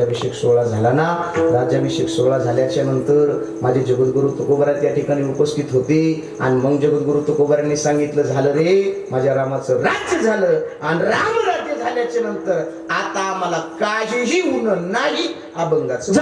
राज्याभिषेक सोहळा झाला ना? राज्याभिषेक सोहळा झाल्याच्यानंतर माझे जगद्गुरु तुकोबरा त्या ठिकाणी उपस्थित होते. आणि मग जगद्गुरु तुकोबारांनी सांगितलं झालं रे माझ्या रामाचं राज्य झालं आणि राम राज्य झाल्याच्यानंतर आता आम्हाला काहीही होणं नाही अभंगाचं.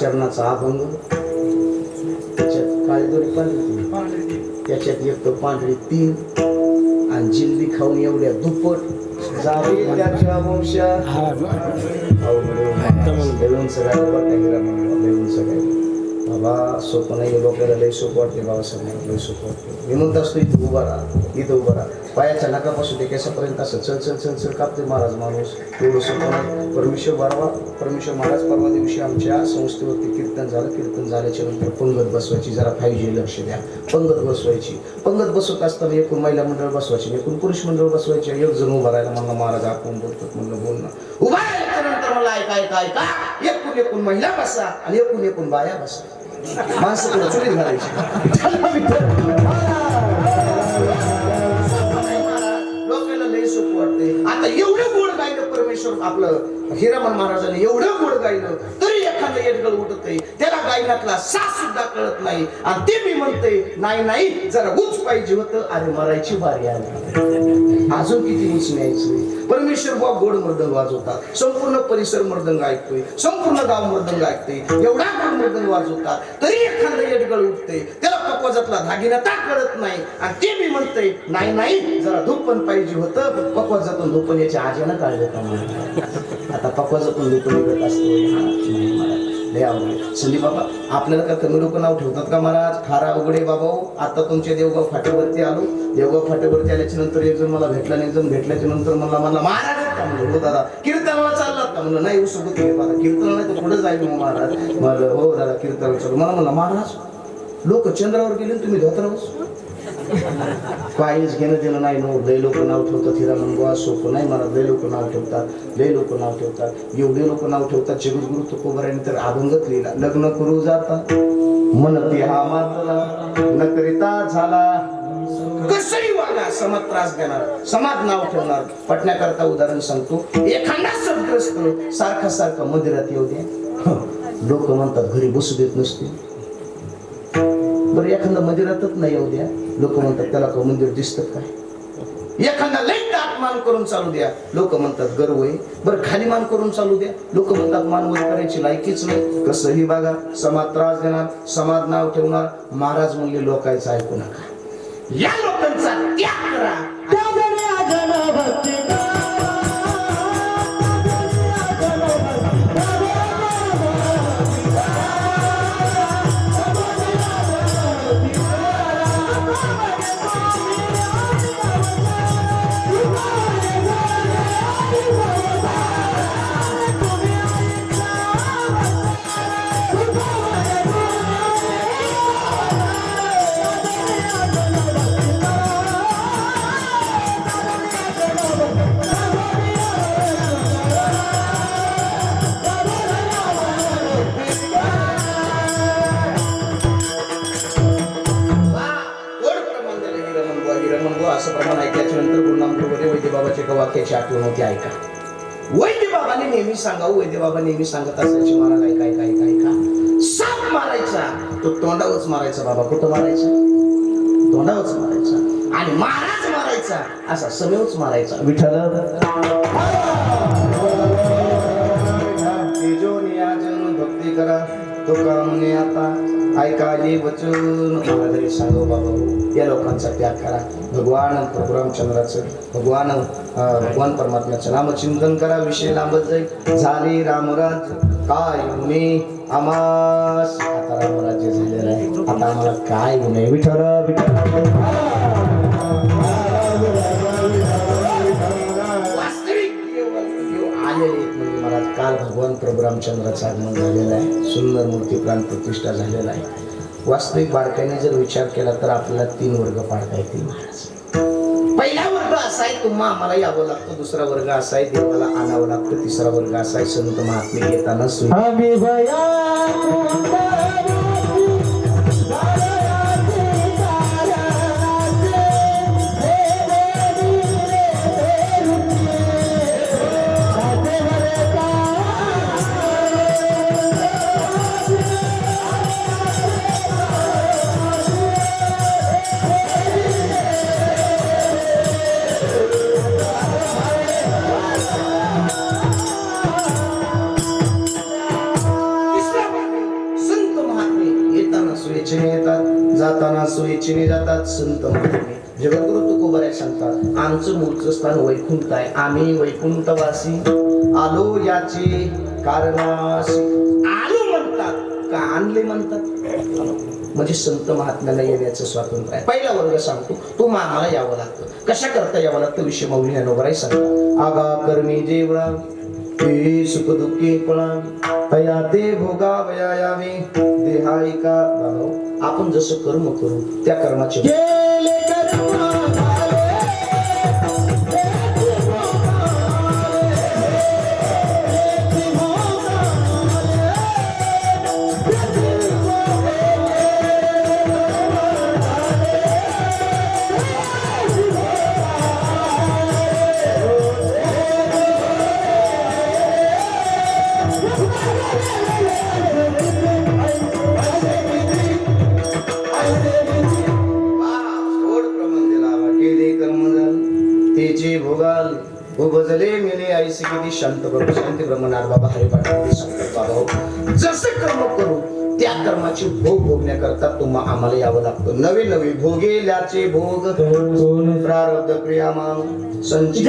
चरणाचा अभंग त्याच्यात काळी दोरी पांढरी तीन. त्याच्यात एक पांढरी तीन. आणि जिलबी खाऊन एवढ्या दुप्पट जावे त्याच्या सगळ्या बाबा सोपं नाही लोकांना लय सोपं वाटते बाबासाहेब लय सोपं वाटते मी म्हणत असतो इथं उभा राहा. इथं उभा राहा. पायाच्या नाकापासून ते केसापर्यंत असं चल चल चल चल कापते महाराज माणूस. एवढं सोपं नाही परमेश्वर बारवा परमेश्वर महाराज परवा दिवशी आमच्या संस्थेवरती कीर्तन झालं. कीर्तन झाल्याच्यानंतर पंगत बसवायची. जरा फाईव्ह लक्ष द्या. पंगत बसवायची. पंगत बसवत असताना एकूण महिला मंडळ बसवायची एकूण पुरुष मंडळ बसवायचे. एक जण उभा राहायला म्हणलं महाराज आपण बोलतात. म्हणलं बोल ना. उभा राहायच्या मला ऐका ऐका ऐका एकूण एकूण महिला बसा आणि एकूण एकूण बाया बसा. माणसं तुला चुलीत घालायची. लोकांना लय सुख वाटते आता एवढं गोड गायलं परमेश्वर आपलं हिरामन महाराजांनी एवढं गोड गायलं तर एखादं येडगळ उठत आहे त्याला गायनातला सास सुद्धा कळत नाही. आणि ते मी म्हणते नाही नाही जरा उच पाहिजे होतं आणि मरायची बारी आली. अजून किती उच न्यायचं? परमेश्वर बाब गोड मृदंग वाजवतात. संपूर्ण परिसर मृदंग ऐकतोय. संपूर्ण गाव मृदंग ऐकतोय. एवढा गोड मृदंग वाजवतात. तरी एखादं येडगळ उठते त्याला पक्वाजातला दागिनता कळत नाही? आणि ते मी म्हणते नाही नाही जरा धूप पण पाहिजे होतं पकवाजातून धूपन याच्या आजीनं काढलं का आता पकवाजातून धूप निघत असतो. लय अवघड संदीप बाबा आपल्याला का कमी लोक नाव ठेवतात का महाराज? फार अवघड आहे बाबा हो. आता तुमच्या देवगाव फाट्यावरती आलो. देवगाव फाट्यावरती आल्याच्यानंतर एक जण मला भेटला एक जण भेटल्याच्या नंतर मला म्हणला महाराज का म्हणलं हो दादा कीर्तनाला चाललात का? म्हणलं नाही उसोबत आहे दादा कीर्तनाला नाही तर पुढे जाईल मग महाराज. म्हणलं हो दादा कीर्तनाला चालू. मला म्हणलं महाराज लोक चंद्रावर गेले तुम्ही तुम्ही धोत्रावर. काहीच घेणं देणं नाही नो लय लोक नाव ठेवतात हिरा मंगवा सोपं नाही मला लय लोक नाव ठेवतात लय लोक नाव ठेवतात एवढे लोक नाव ठेवतात जगद्गुरु तुकोबराने तर अभंगत लिहिला लग्न करू जाता मनती हा मातला न करिता झाला कसही वागा समाज त्रास देणार समाज नाव ठेवणार पटण्याकरता उदाहरण सांगतो एखादा सदग्रस्त सारखा सारखा मंदिरात येऊ द्या लोक म्हणतात घरी बसू देत नसते बरं एखादा मंदिरातच नाही येऊ द्या. लोक म्हणतात त्याला का मंदिर दिसतं काय एखादा लई मान करून चालू द्या. लोक म्हणतात गर्व आहे. बरं खाली मान करून चालू द्या. लोक म्हणतात मानवर करायची लायकीच नाही. कसंही बघा समाज त्रास देणार समाज नाव ठेवणार. महाराज म्हणले लोकांचं ऐकू नका. या लोकांचा त्याग करा. वाक्याची आठवण होती ऐका वैद्य बाबाने नेहमी सांगा वैद्य बाबा नेहमी सांगत असायचे महाराज ऐका ऐका ऐका ऐका साप मारायचा तो तोंडावरच मारायचा बाबा कुठं मारायचा तोंडावरच मारायचा आणि महाराज मारायचा असा समेवच मारायचा विठ्ठल नियाजन भक्ती करा तो कामने आता ऐकाजे वचन. मला तरी सांगो बाबा. या लोकांचा त्याग करा. भगवान प्रभुरामचंद्राचं भगवान भगवान परमात्म्याचं नामचिंतन करा. विषय लांबत जाईल. झाले रामराज काय गुन्हे? आमास आता रामराज्य झालेलं आहे. आता आम्हाला काय गुन्हे? विठरा विठरा भगवान प्रभुरामचंद्राचं आगमन झालेलं आहे. सुंदर मूर्ती प्राण प्रतिष्ठा झालेला आहे. वास्तविक बारकाईने जर विचार केला तर आपल्याला तीन वर्ग पाडता येतील महाराज. पहिला वर्ग असा आहे तुम्हा आम्हाला यावं लागतं. दुसरा वर्ग असा आहे देवाला आणावं लागतं. तिसरा वर्ग असा आहे संत महात्मे येताना संत महात्मे येताना स्वेच्छेने येतात जाताना स्वेच्छेने जातात संत महात्मे. जगद्गुरु तुकोबऱ्या सांगतात आमचं मूळचं स्थान वैकुंठ आहे. आम्ही वैकुंठवासी आलो याचे कारणासी. आलो म्हणतात का आणले म्हणतात? म्हणजे संत महात्म्याला येण्याचं स्वातंत्र्य आहे. पहिला वर्ग सांगतो तो आम्हाला यावं लागतं. कशा करता यावं लागतं विषय मौली हनोबराई सांगतात आगा कर्मी जेवळा ते सुख दुःखी पळा तया ते भोगावया यावे. देहायका बाबा आपण जसं कर्म करू त्या कर्माचे तेचे भोगाल भजले मेले आईसे किती शांत ब्रह्म शांती ब्रह्मनाथ बाबा हरिपाठ बाबा हो. जसं कर्म करू त्या कर्माचे भोग भोगण्याकरता तुम्हा आम्हाला यावं लागतं. नवे नवे भोगेल्याचे भोग. प्रारब्ध क्रियामा संचित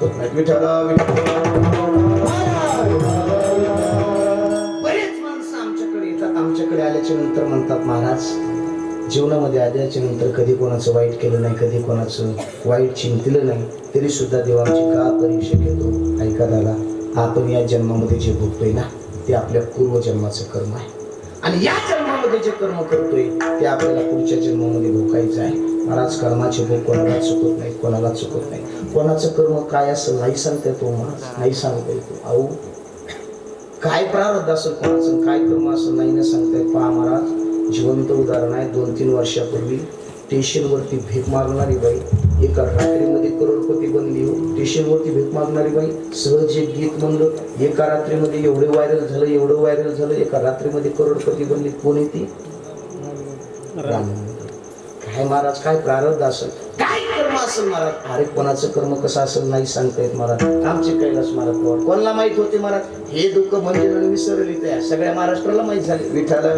कोणाला नाही नाहीत विठ्ठला बरेच माणसं आमच्याकडे येतात. आमच्याकडे आल्याच्यानंतर म्हणतात महाराज जीवनामध्ये आल्याच्यानंतर कधी कोणाचं वाईट केलं नाही कधी कोणाचं वाईट चिंतलं नाही तरी सुद्धा देवाची का परीक्षा घेतो? ऐका दादा आपण या जन्मामध्ये जे भोगतोय ना ते आपल्या पूर्वजन्माचं कर्म आहे. आणि या जन्मामध्ये जे कर्म करतोय ते आपल्याला पुढच्या जन्मामध्ये भोगायचं आहे. महाराज कर्माचे भोग कोणाला चुकत नाही कोणाला चुकत नाही. कोणाचं कर्म काय असं नाही सांगता येतो महाराज नाही सांगता येतो अहो काय प्रारब्ध असेल कोणाचं काय कर्म असं नाही ना सांगता. येत पहा महाराज जिवंत उदाहरण आहे दोन तीन वर्षापूर्वी स्टेशनवरती भीक मागणारी बाई एका रात्रीमध्ये करोडपती बनली हो. स्टेशनवरती भीक मागणारी बाई सहज एक गीत म्हणलं एका रात्रीमध्ये एवढं व्हायरल झालं एवढं व्हायरल झालं एका रात्रीमध्ये करोडपती बनली. कोणी ती? काय महाराज काय प्रारब्ध असेल? कर्म असेल महाराज. अरे कोणाचं कर्म कसं असेल नाही सांगता येत महाराज. आमचे कैलास महाराज पवार कोणाला माहीत होते महाराज? हे दुःख म्हणजे विसरली त्या सगळ्या महाराष्ट्राला माहीत झाले. विठाला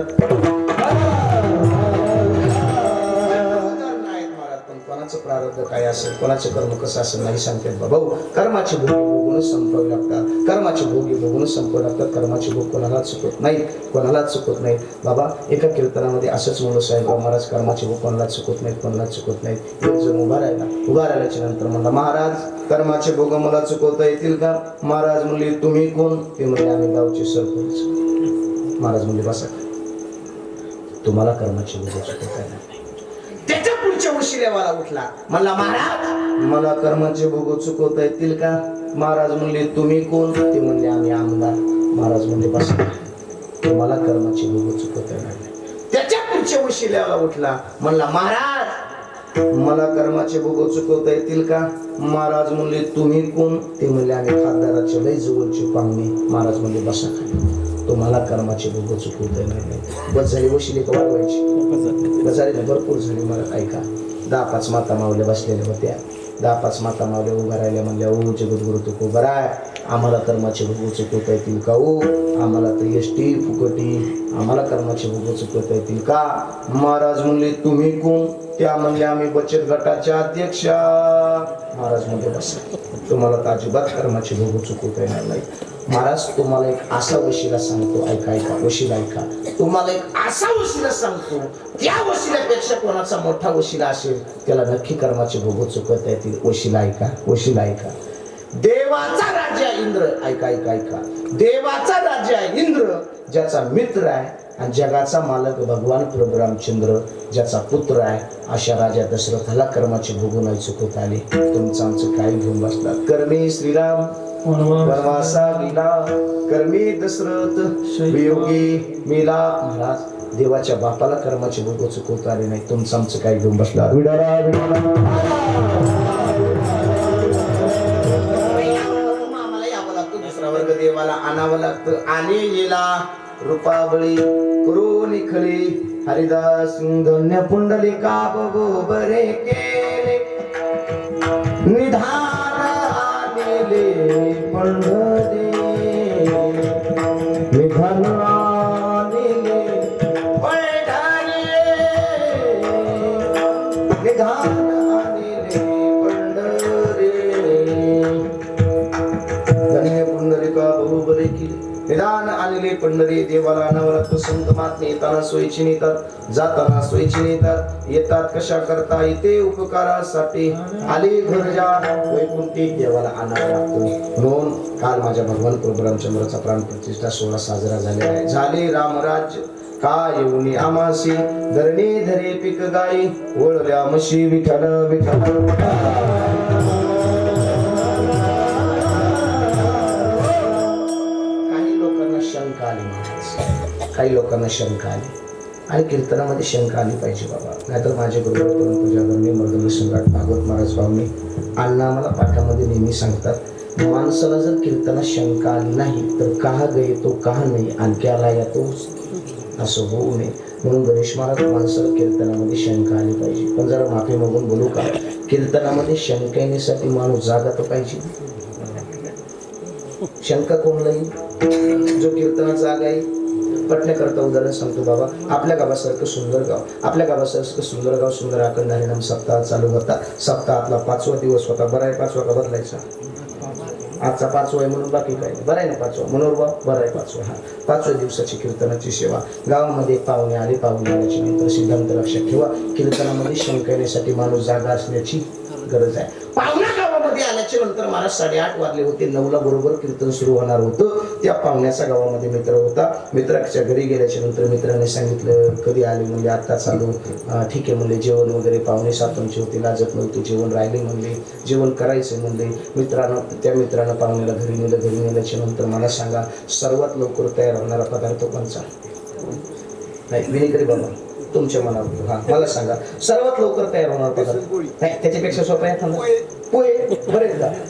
प्रारब्ध काय असेल कोणाचं कर्म कसं असेल नाही सांगतात बाबा भाऊ कर्माचे भोगी बघूनच संपवावे लागतात. कर्माचे भोगी बघूनच संपवावे लागतात. कर्माचे भोग कोणाला चुकत नाहीत कोणाला चुकत नाहीत. बाबा एका कीर्तनामध्ये असंच म्हणलं साहेबराव महाराज कर्माचे भोग कोणाला चुकत नाहीत कोणाला चुकत नाहीत. एक जण उभा राहिला उभा राहिल्याच्या नंतर म्हणला महाराज कर्माचे भोग मला चुकवता येतील का? महाराज म्हणले तुम्ही कोण? ते म्हणले आम्ही गावचे सरपंच. महाराज म्हणले बसा. तुम्हाला कर्माची भोग चुकवता येणार नाही. मला उठला. म्हणला महाराज मला कर्माचे भोग चुकवता येतील का? महाराज म्हणले तुम्ही कोण? ते म्हणले आम्ही आमदार. महाराज म्हणले बसा. तुम्हाला कर्माचे भोग चुकवता येणार त्याच्या पुढच्या वशिल्याला उठला. म्हणला महाराज मला कर्माचे भोग चुकवता येतील का? महाराज म्हणले तुम्ही कोण? ते म्हणले आम्ही खासदाराचे लय जवळचे पाहुणे. महाराज म्हणले बसा खाली. तुम्हाला कर्माचे भोग चुकवू देणार नाही. बस झाली वशिले का वाढवायची बस झाली ना भरपूर झाली मला ऐका दहा पाच माता मावल्या बसलेल्या होत्या. दहा पाच माता मावल्या उभा राहिल्या म्हणल्या ओ जगद्गुरु तू उभा राय आम्हाला कर्माचे भोग चुकवता येतील का ओ? आम्हाला तर यष्टी फुकटी आम्हाला कर्माचे भोग चुकवता येतील का? महाराज म्हणले तुम्ही कोण? त्या म्हणले आम्ही बचत गटाच्या अध्यक्षा. महाराज म्हणले बस. तुम्हाला तर अजिबात कर्माचे भोग चुकवता येणार नाही. महाराज तुम्हाला एक असा वशिला सांगतो ऐका ऐका वशिला ऐका. तुम्हाला एक असा वशिला सांगतो त्या वशिल्यापेक्षा कोणाचा मोठा वशिला असेल त्याला नक्की कर्माचे भोग चुकत येतील. वशिला ऐका वशिला ऐका. देवाचा राजा इंद्र ऐका ऐका ऐका. देवाचा राजा आहे इंद्र ज्याचा मित्र आहे आणि जगाचा मालक भगवान प्रभू रामचंद्र ज्याचा पुत्र आहे. अशा राजा दशरथाला कर्माचे भोगून चुकत चुकवता आले. तुमचं आमचं काही घेऊन बसलात कर्मी श्रीराम. वनवासा. गेला कर्मी दशरथ वियोगी मेला महाराज देवाच्या बापाला कर्माचे भोग चुकवता आले नाही. तुमचं आमचं काय घेऊन बसला. लागतं दुसरा वर्ग देवाला आणावं लागतं. आणि गेला रूपाबळी करून खळी हरिदास धन्य पुंडलिका बघो बरे केले देवाला आणावं संत येताना सोयीची नेतात जाताना सोयीची नेतात येतात कशा करता येते उपकारासाठी. आले घरजा वैकुंठी देवाला आणावं लागतो. म्हणून काल माझ्या भगवान प्रभुरामचंद्राचा प्राण प्रतिष्ठा सोहळा साजरा झालेला आहे. झाले रामराज्य का येऊन आमासी धरणी धरे पिक गाई वळल्या म्हशी विठल विठल काही लोकांना शंका आली. आणि कीर्तनामध्ये शंका आली पाहिजे बाबा. नाहीतर माझे गुरु परंतुजा मी मर्दन सम्राट भागवत महाराज स्वामी अण्णा मला पाठामध्ये नेहमी सांगतात माणसाला जर कीर्तनात शंका आली नाही तर का गये तो का नाही आणखी आला या तो असं होऊ नये. म्हणून गणेश महाराज माणसाला कीर्तनामध्ये शंका आली पाहिजे. पण जरा माफी मागून बोलू का? कीर्तनामध्ये शंका येण्यासाठी माणूस जागा तर पाहिजे. शंका कोण येईल जो कीर्तना जागा आहे पटण्याकरता उदाहरण सांगतो बाबा. आपल्या गावासारखं सुंदर गाव. आपल्या गावासारखं सुंदर गाव सुंदर आकंदारी हरिनाम सप्ताह चालू होता. सप्ताहातला पाचवा दिवस होता. बरा आहे पाचवा का बदलायचा? आजचा पाचवा आहे म्हणून बाकी काय बरं आहे ना पाचवा? म्हणून बा बरं आहे पाचवा. हा. पाचव्या दिवसाची कीर्तनाची सेवा. गावामध्ये पाहुणे आले पाहुणे आल्याची नंतर सिद्धांत लक्षात ठेवा. कीर्तनामध्ये शंका येण्यासाठी माणूस जागा असण्याची गरज आहे. पाहुणा! गावामध्ये नंतर महाराज साडेआठ वाजले होते. नऊला बरोबर कीर्तन सुरू होणार होतं. त्या पाहुण्याचा गावामध्ये मित्र होता. मित्राच्या घरी गेल्याच्यानंतर मित्राने सांगितलं कधी आले म्हणजे आत्ता चालू ठीक आहे म्हणले. जेवण वगैरे पाहुणे सातमचे होते. लाजत नव्हते. जेवण राहिले म्हणले. जेवण करायचं म्हणले. मित्रानं त्या मित्रानं पाहुण्याला घरी नेलं. घरी नेल्याच्या नंतर मला सांगा सर्वात लवकर तयार होणारा पदार्थ कोणचा नाही विनिकरी बाबा. तुमच्या मनावर हा मला सांगा सर्वात लवकर तयार होणार पदार्थ? नाही त्याच्यापेक्षा सोपं आहे थांबा. पोहे. बरेच आहेत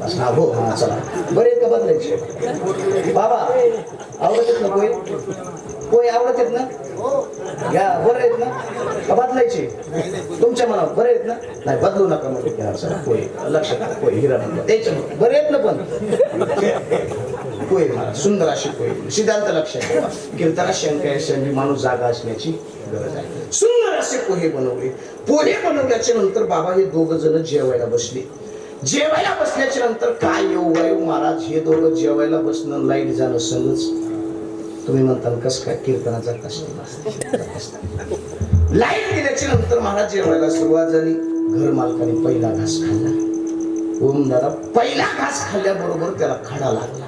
का हा हो हा चला. बरेच आहेत का बदलायचे. बाबा आवडत आहेत ना पोहे? पोहे आवडत आहेत ना? या बरं आहेत ना? बदलायचे? तुमच्या मनावर. बरे आहेत ना? नाही बदलू नका मग. पोहे. लक्षात पोहे हिरा म्हणतात. द्यायचे. बरे आहेत ना पण? पोहे मला सुंदर अशी पोहे सिद्धांत लक्षात ठेवा. कीर्तना शंकर शंकी माणूस जागा असण्याची गरज आहे. सुंदर असे पोहे बनवले. पोहे बनवल्याच्या नंतर बाबा हे दोघ जण जेवायला बसले. जेवायला बसल्याच्या नंतर काय येऊ वायू महाराज? हे दोघं जेवायला बसणं लाइट जाणं संगच तुम्ही म्हणताल कस काय? कीर्तनाचा कष्ट लाइट गेल्याच्यानंतर महाराज जेवायला सुरुवात झाली. घर मालकाने पहिला घास खाल्ला. ओम दादा पहिला घास खाल्ल्याबरोबर त्याला खडा लागला.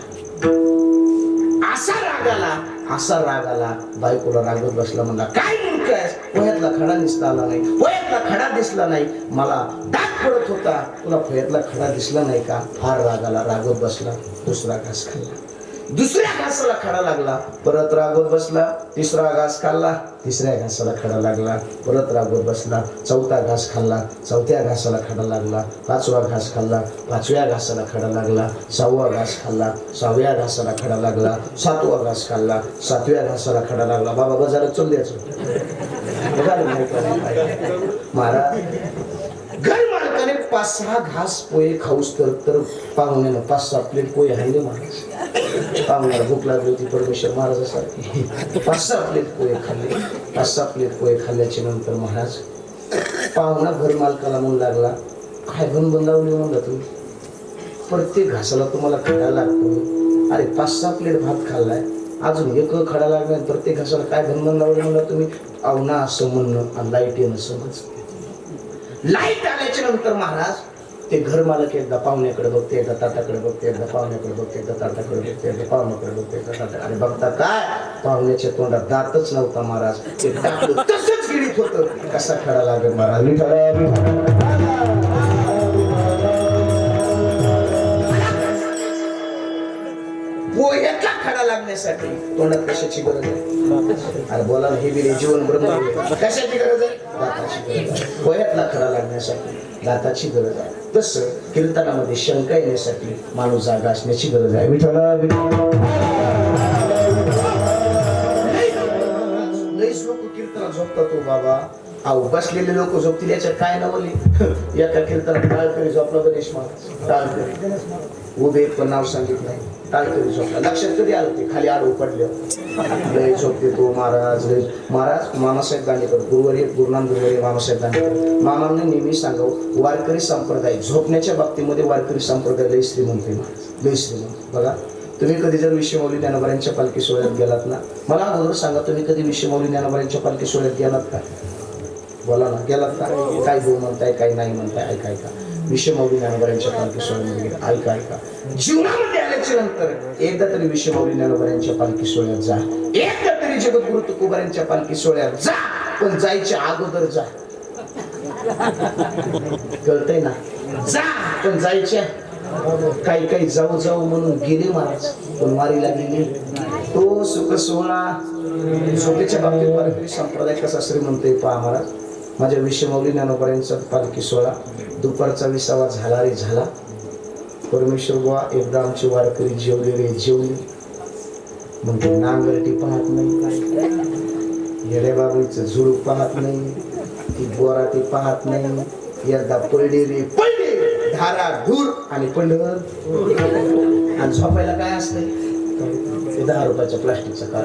असा राग आला. असा राग आला. बायकोला रागत बसला म्हणला काय मूर्ख आहेस पोह्यातला खडा दिसता आला नाही. पोह्यातला खडा दिसला नाही. मला दाग पडत होता. तुला पोह्यातला खडा दिसला नाही का? फार राग आला. रागत बसला. दुसरा घास खाल्ला. दुसऱ्या घासाला खडा लागला. परत रागवत बसला. तिसरा घास खाल्ला. तिसऱ्या घासाला खडा लागला. परत रागवत बसला. चौथा घास खाल्ला. चौथ्या घासाला खडा लागला. पाचवा घास खाल्ला. पाचव्या घासाला खडा लागला. सहावा घास खाल्ला. सहाव्या घासाला खडा लागला. सातवा घास खाल्ला. सातव्या घासाला खडा लागला. बाबा बाजारात चल द्यायचं. महाराज पाच सहा घास पोहे खाऊस तर तर पाहुण्यानं पाच सहा प्लेट पोहे हाणले महाराज पाहुण्याला भूक लागली होती परमेश्वर महाराजासारखी. पाच सहा प्लेट पोहे खाल्ले. पाच सहा प्लेट पोहे खाल्ल्याच्या नंतर महाराज पाहुणा घर मालकाला म्हणू लागला काय बन लावली म्हणलं तुम्ही? प्रत्येक घासाला तुम्हाला खडा लागतो. अरे पाच सहा प्लेट भात खाल्लाय. अजून एक खडा लागला प्रत्येक घासाला काय बंधन लावलं म्हणलं तुम्ही? अवना असं म्हणणं आणि लाइट येणं समज लाइट आल्याच्यानंतर महाराज ते घर मालक एकदा पाहुण्याकडे बघते एकदा ताटाकडे बघते एकदा पाहुण्याकडे बघते एकदा ताटाकडे बघते एकदा पाहुण्याकडे बघते एकदा आणि बघता काय? पाहुण्याच्या तोंडात दातच नव्हता महाराज. ते टाकलं तसंच गिळीत होतं. कसा खडा लागेल महाराज? खडा लागण्यासाठी तोंडात कशाची गरज आहे? अरे बोला ना, हे बी जीवन ब्रह्म कशाची गरज आहे? दाताची गरज आहे. खडा लागण्यासाठी दाताची गरज आहे. तसं कीर्तनामध्ये शंका येण्यासाठी माणूस जागा असण्याची गरज आहे. विठ्ठला लईच लोक कीर्तनात झोपतात तो बाबा. अहो बसलेले लोक झोपतील याच्यात काय नवली एका कीर्तनात टाळकरी झोपला गणेश महाराज. टाळकरी. उभे पण नाव सांगित नाही झोपला लक्षात कधी आलं ते? खाली आडू पडले लय झोपते तो महाराज लय. महाराज मामासाहेब दांडेकर गुरुवारी गुरुनाम गुरुवारी मामासाहेब दांडेकर मामांना नेहमी सांगावं वारकरी संप्रदाय झोपण्याच्या बाबतीमध्ये वारकरी संप्रदाय लय श्रीमंत महाराज लय श्रीमंत. बघा तुम्ही कधी जर विश्वमौली ज्ञानोबाऱ्यांच्या पालखी सोहळ्यात गेलात ना मला अगोदर सांगा तुम्ही कधी विश्वमौली ज्ञानोबाऱ्यांच्या पालखी सोहळ्यात गेलात का? बोला ना गेलात का? काय हो म्हणताय काय नाही म्हणताय ऐका ऐका. विषयमौली ज्ञानोबाऱ्यांच्या पालखी सोहळ्यामध्ये ऐका ऐका. जीवनामध्ये आल्याच्यानंतर एकदा तरी विषयमौली ज्ञानोबाऱ्यांच्या पालखी सोहळ्यात जा. एकदा तरी जगद्गुरु तुकोबाऱ्यांच्या पालखी सोहळ्यात जा पण जायच्या अगोदर जा. कळतंय ना? जा पण जायच्या. काही काही जाऊ जाऊ म्हणून गेले महाराज पण वारीला गेले. तो सुख सोहळा झोपेच्या बाबतीत संप्रदाय कसा श्रीमंत पहा महाराज. माझ्या विषयमौली ज्ञानोपर्यंतचा पालखी सोहळा. दुपारचा विसावा झाला रे झाला. परमेश्वर बुवा एकदा आमची वारकरी जेवली रे जेवली. मग ते नांगरटी पाहत नाही येड्या झुडूप पाहत नाही. ती बोराटी पाहत नाही. एकदा पडले रे पडले. धारा धूर आणि पंढर. आणि झोपायला काय असतंय? ते दहा रुपयाच्या प्लास्टिकचा काळ